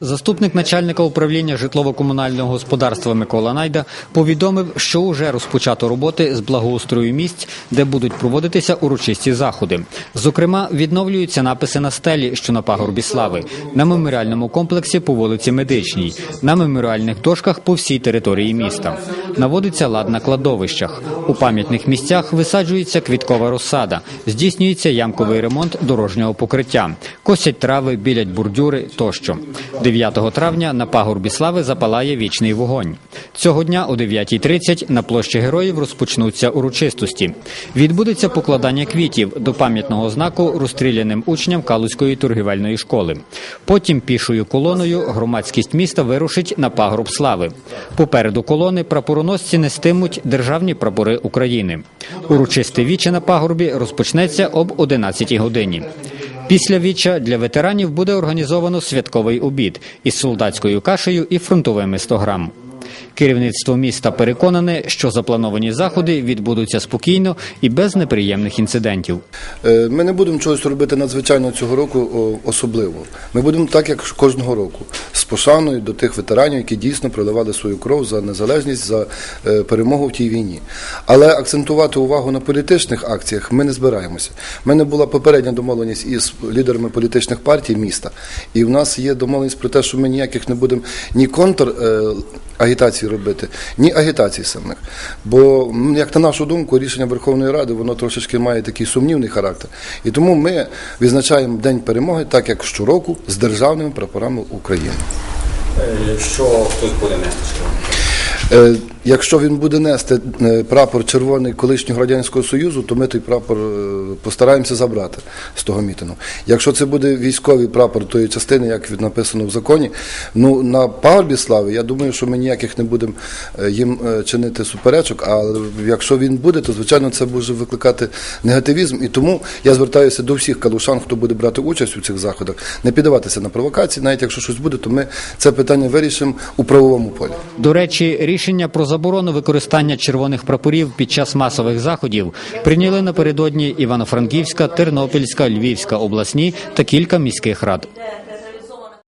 Заступник начальника управління житлово-комунального господарства Микола Найда повідомив, що уже розпочато роботи з благоустрою місць, де будуть проводитися урочисті заходи. Зокрема, відновлюються написи на стелі, що на пагорбі слави, на меморіальному комплексі по вулиці Медичній, на меморіальних дошках по всій території міста. Наводиться лад на кладовищах. У пам'ятних місцях висаджується квіткова розсада, здійснюється ямковий ремонт дорожнього покриття, косять трави, білять бордюри тощо. 9 травня на пагорбі слави запалає вічний вогонь. Цього дня о 9.30 на площі героїв розпочнуться урочистості. Відбудеться покладання квітів до пам'ятного знаку розстріляним учням Калузької торгівельної школи. Потім пішою колоною громадськість міста вирушить на пагорб слави. Попереду колони прапороносці нестимуть державні прапори України. Урочисте віче на пагорбі розпочнеться об 11 годині. Після віча для ветеранів буде організовано святковий обід із солдатською кашею і фронтовими 100 грам. Керівництво міста переконане, що заплановані заходи відбудуться спокійно і без неприємних інцидентів. Е, Ми не будемо чогось робити надзвичайно цього року особливо. Ми будемо так, як кожного року, з пошаною до тих ветеранів, які дійсно проливали свою кров за незалежність, за е, перемогу в тій війні. Але акцентувати увагу на політичних акціях ми не збираємося. У мене була попередня домовленість із лідерами політичних партій міста, і в нас є домовленість про те, що ми ніяких не будемо ні контр. е, Агітації робити, ні агітації самих. Бо, як на нашу думку, рішення Верховної Ради воно трошечки має такий сумнівний характер. І тому ми відзначаємо День перемоги, так як щороку, з державними прапорами України. Що хтось буде нести. Е, Якщо він буде нести е, прапор червоний колишнього радянського союзу, то ми той прапор е, постараємося забрати з того мітингу. Якщо це буде військовий прапор тої частини, як написано в законі, ну на пагорбі слави, я думаю, що ми ніяких не будемо е, їм е, чинити суперечок. А якщо він буде, то звичайно це може викликати негативізм. І тому я звертаюся до всіх калушан, хто буде брати участь у цих заходах, не піддаватися на провокації. Навіть якщо щось буде, то ми це питання вирішимо у правовому полі. До речі, рішення про заборону використання червоних прапорів під час масових заходів прийняли напередодні Івано-Франківська, Тернопільська, Львівська обласні та кілька міських рад.